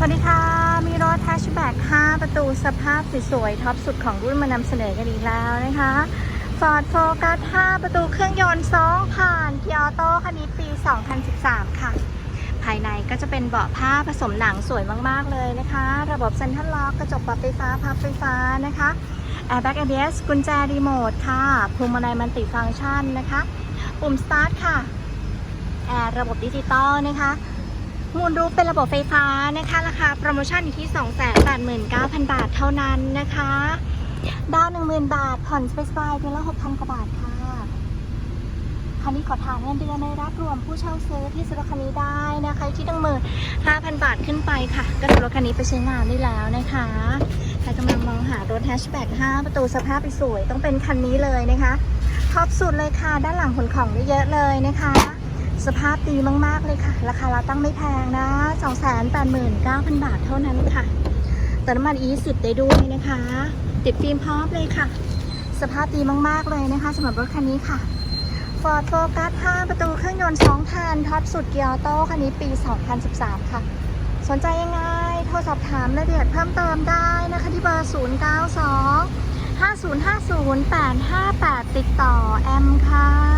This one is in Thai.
สวัสดีค่ะ มีรถแฮชแบ็ก5ประตูสภาพสวยๆท็อปสุดของรุ่นมานำเสนอกันอีกแล้วนะคะ Ford Focus 5 ประตูเครื่องยนต์2ผ่านเกียร์โต้คันนี้ปี 2013 ค่ะ ภายในก็จะเป็นเบาะผ้าผสมหนังสวยมากๆเลยนะคะ ระบบเซ็นทรัลล็อกกระจกปรับไฟฟ้าพับไฟฟ้านะคะ Airbag ABS กุญแจรีโมทค่ะพวงมาลัยมันติฟังก์ชันนะคะ ปุ่มสตาร์ทค่ะแอร์ระบบดิจิตอลนะคะ มูลรูปเป็นระบบไฟฟ้านะคะ ราคาโปรโมชั่นอยู่ที่ 289,000 บาทเท่านั้นนะคะ ดาวน์10,000 บาท ผ่อนสบายๆเดือนละ 6,000 กว่าบาทค่ะ คันนี้ขอถามเงินเดือนในรับรวมผู้เช่าซื้อที่ซื้อรถคันนี้ได้นะคะที่ตั้งหมื่น5,000บาทขึ้นไปค่ะ ก็ซื้อรถคันนี้ไปใช้งานได้แล้วนะคะใครกำลังมองหารถแฮชแบ็ก5ประตูสภาพสวยต้องเป็นคันนี้เลยนะคะท็อปสุดเลยค่ะ ด้านหลังขนของได้เยอะเลยนะคะ สภาพดีมากๆเลยค่ะ ราคาเราตั้งไม่แพงนะ 289,000 บาทเท่านั้นค่ะเติมน้ำมัน E10 ได้ด้วยนะคะ ติดฟิล์มพร้อมเลยค่ะ สภาพดีมากๆเลยนะคะสำหรับรถคันนี้ค่ะ Ford Focus 5 ประตูเครื่องยนต์2ทันท็อปสุดเกียร์โต้คันนี้ปี 2013 ค่ะ สนใจยังไง โทรสอบถามรายละเอียดเพิ่มเติมได้นะคะที่เบอร์ 092 5050 858 ติดต่อแอมค่ะ